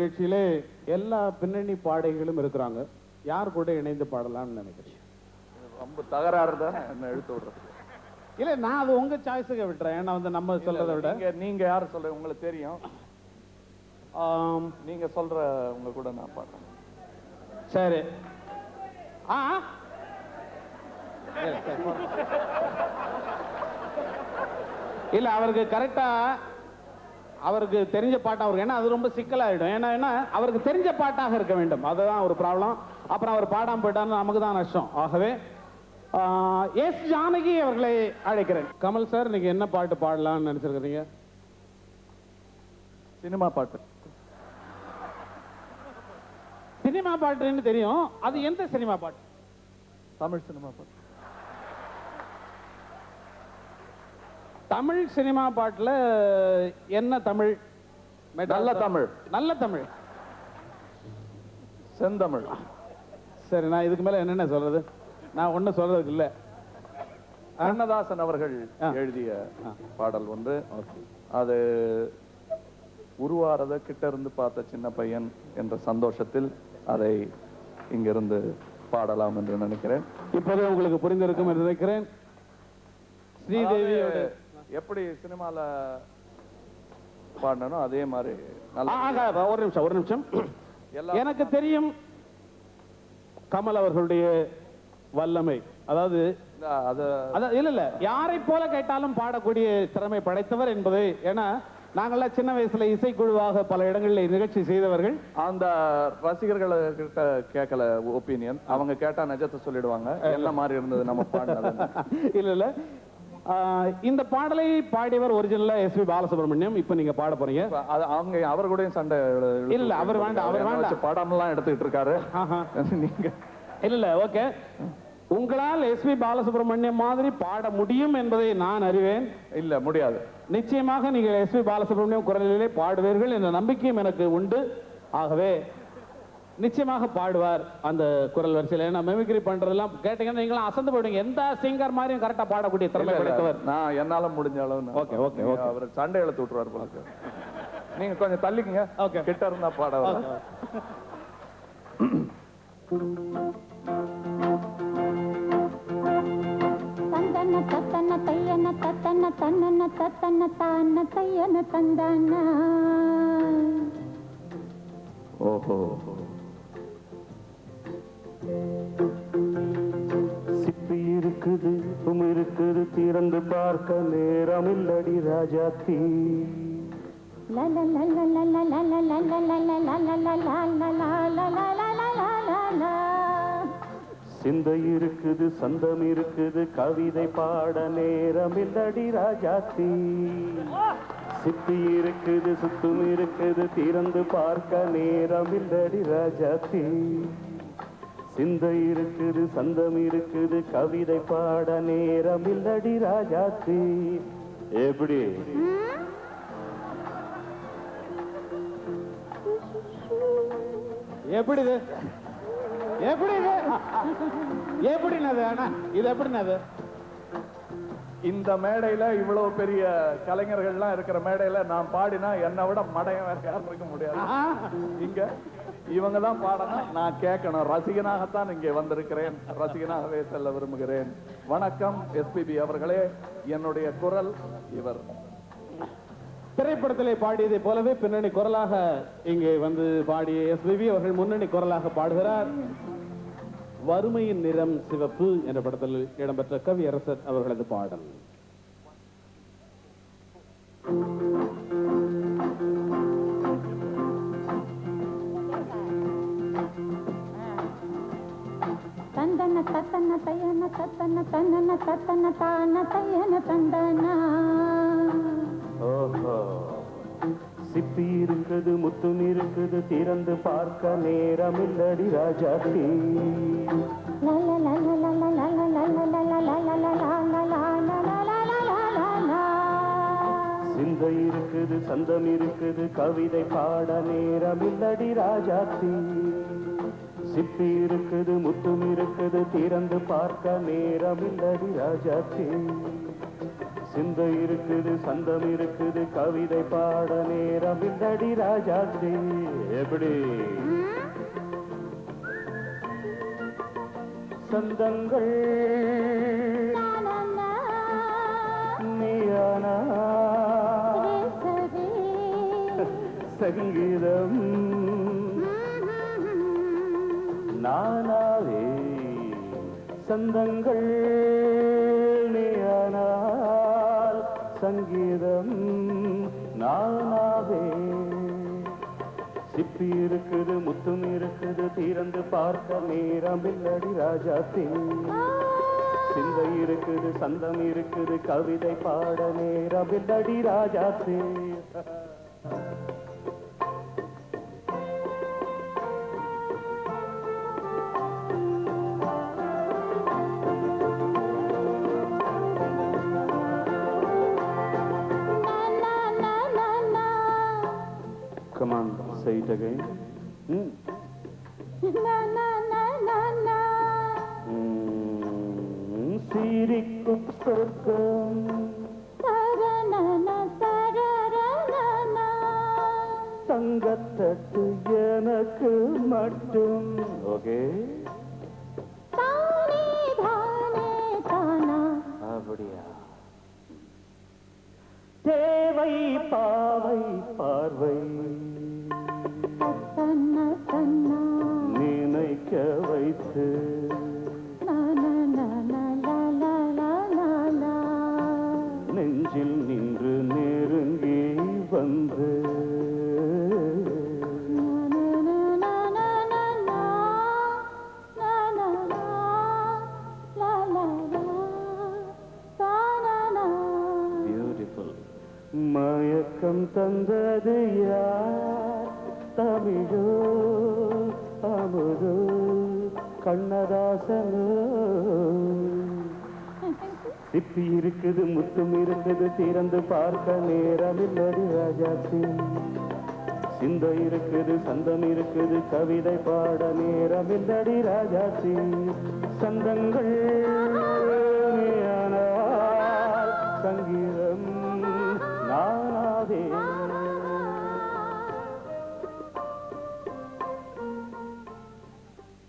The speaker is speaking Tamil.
நிகழ்ச்சியிலே எல்லா பின்னணி பாடகிகளும் இருக்கிறாங்க. யார் கூட இணைந்து பாடலாம்னு நினைக்கிறேன் ரொம்ப தகராறு தான் என்ன எழுத்து விடுறது. இல்ல நான் அது உங்க சாய்ஸுக்கு விட்டுறேன். ஏன்னா வந்து நம்ம சொல்றதை விட. நீங்க நீங்க யார் சொல்ற உங்களுக்கு தெரியும். நீங்க சொல்ற உங்க கூட நான் பாடுறேன். சரி. ஆ. இல்ல அவருக்கு கரெக்டா அவருக்கு தெரிஞ்ச பாட்டு அவருக்கு ஏன்னா அது ரொம்ப சிக்கலாயிடும். ஏன்னா என்ன அவருக்கு தெரிஞ்ச பாட்டாக இருக்க வேண்டும். அதுதான் ஒரு ப்ராப்ளம் அப்புறம் அவர் பாடாம போயிட்டாருன்னா நமக்கு தான் நஷ்டம். ஆகவே எஸ் ஜானகி அவர்களை அழைக்கிறேன். கமல் சார் நீங்க என்ன பாட்டு பாடலாம்னு நினைச்சிருக்கிறீங்க? சினிமா பாட்டு. சினிமா பாட்டுன்னு தெரியும். அது எந்த சினிமா பாட்டு? தமிழ் சினிமா பாட்டு. தமிழ் சினிமா பாட்டுல என்ன தமிழ்? நல்ல தமிழ். நல்ல தமிழ். செந்தமிழ். சரி நான் இதுக்கு மேல என்னென்ன சொல்றது? நான் ஒண்ணும் சொல்றதுக்கு இல்ல. கண்ணதாசன் அவர்கள். எழுதிய. பாடல் வந்து அது உருவாரத கிட்ட இருந்து பார்த்த சின்ன பையன் என்ற சந்தோஷத்தில் அதை இங்கிருந்து பாடலாம் என்று நினைக்கிறேன். இப்போது உங்களுக்கு புரிந்திருக்கும் என்று நினைக்கிறேன். ஸ்ரீதேவியோட எப்படி சினிமால பாடணும் அதே மாதிரி நல்ல ஒரு நிமிஷம் ஒரு நிமிஷம். எனக்கு தெரியும் கமல் அவர்களுடைய வல்லமை. அதாவது இல்ல இல்ல யாரை போல கேட்டாலும் பாடக்கூடிய திறமை படைத்தவர் என்பது ஏன்னா நாங்கெல்லாம் சின்ன வயசுல இசைக்குழுவாக பல இடங்களில் நிகழ்ச்சி செய்தவர்கள். அந்த ரசிகர்கள் கிட்ட கேட்கல ஒப்பீனியன் அவங்க கேட்டா நிஜத்தை சொல்லிடுவாங்க. என்ன மாதிரி இருந்தது நம்ம பாடினது இல்ல இல்ல. இந்த பாடலை பாடியவர் ஒரிஜினலா எஸ் பி பாலசுப்ரமணியம். இப்ப நீங்க பாட போறீங்க. அவங்க அவர் கூடயும் சண்டை இல்ல, அவர். வேண்டாம், அவர் வேண்டாம். படம்லாம் எடுத்துக்கிட்டு இருக்காரு. நீங்க. இல்ல இல்ல ஓகே. உங்களால் எஸ் பி பாலசுப்ரமணியம் மாதிரி பாட முடியும் என்பதை நான் அறிவேன். இல்ல முடியாது. நிச்சயமாக நீங்கள் எஸ் பி பாலசுப்ரமணியம் குரலிலே பாடுவீர்கள் என்ற நம்பிக்கையும் எனக்கு உண்டு. ஆகவே நிச்சயமாக பாடுவார் அந்த குரல் வரிசையில் ஏன்னா மெமிக்ரி பண்றதெல்லாம் கேட்டீங்கன்னா நீங்களும் அசந்து போயிடுங்க எந்த சிங்கர் மாதிரியும் கரெக்டா பாடக்கூடிய திறமை படைத்தவர் நான் என்னால முடிஞ்ச அளவு okay, நீங்க okay. அவர் சண்டை இழுத்து விட்டுருவாரு போல. நீங்க கொஞ்சம் தள்ளிக்குங்க Okay. கிட்ட இருந்தா பாட வரும். தந்தன தத்தன தையன தத்தன தன்னன தத்தன தான தையன தந்தான ஓஹோ இருக்கும் இருக்குது திறந்து பார்க்க நேரமில்லடி ராஜாத்தி சிந்தை இருக்குது சந்தம் இருக்குது கவிதை பாட நேரம் இந்தடி ராஜா தீ சித்தி இருக்குது சுத்தும் இருக்குது திறந்து பார்க்க நேரம் இருந்தடி ராஜா ராஜாத்தி சிந்தை இருக்குது சந்தம் இருக்குது கவிதை பாட நேரம் இல்லடி ராஜாத்தி எப்படி? எப்படி இது? எப்படி இது? எப்படினது அண்ணா இது எப்படினது இந்த மேடையில இவ்வளவு பெரிய கலைஞர்கள்லாம் இருக்கிற மேடையில நான் பாடினா என்னை விட மடையன் வேற யாரும் இருக்க முடியாது. இங்க இவங்க தான் பாடணும் நான் கேட்கணும். ரசிகனாகத்தான் இங்கே வந்திருக்கிறேன். ரசிகனாகவே செல்ல விரும்புகிறேன். வணக்கம் எஸ்பிபி அவர்களே. என்னுடைய குரல் இவர். திரைப்படத்திலே பாடியதை போலவே பின்னணி குரலாக இங்கே வந்து பாடிய எஸ்பிபி அவர்கள் முன்னணி குரலாக பாடுகிறார். வறுமையின் நிறம் சிவப்பு என்ற படத்தில் இடம்பெற்ற கவியரசர் அவர்களது பாடல். ತಯನ ತತನ ತನನ ತತನ ತಾನ ತಯನ ತಂದನ ஓஹோ சிப்பி இருக்குது முத்தும் இருக்குது திறந்து பார்க்க நேரம் இல்லடி ராஜாட்டி சிந்தை இருக்குது சந்தம் இருக்குது கவிதை பாட நேரம் இல்லடி ராஜாத்தி சிப்பி இருக்குது முத்தும் இருக்குது திறந்து பார்க்க நேரம் இல்லடி ராஜாத்தி சிந்தை இருக்குது சந்தம் இருக்குது கவிதை பாட நேரம் இல்லடி ராஜாத்தி எப்படி? சந்தங்கள் நீயானா? சங்கீதம் நானாவே சந்தங்கள் நீயானால் சங்கீதம் நானாவே. சிப்பி இருக்குது முத்தும் இருக்குது திறந்து பார்க்க நேரம் இல்லடி ராஜாத்தே சிந்தை இருக்குது சந்தம் இருக்குது கவிதை பாட நேரம் இல்லடி ராஜா Come say it again. Hmm. ம், சிரிக்கும் சொர்க்கம். தங்கத்தட்டு எனக்கு மட்டும். ஓகே. அப்படியா. தேவை பாவை பார்வை. நினைக்க வைத்து. நெஞ்சில் நின்று நெருங்கி வந்து. மயக்கம் தந்தது யார்? தமிழோ அமுதோ கண்ணதாசனோ. சிப்பி இருக்குது முத்தும் இருக்குது திறந்து பார்க்க நேரம் இல்லடி ராஜாசி சிந்தை இருக்குது சந்தம் இருக்குது கவிதை பாட நேரம் இல்லடி ராஜாசி சந்தங்கள்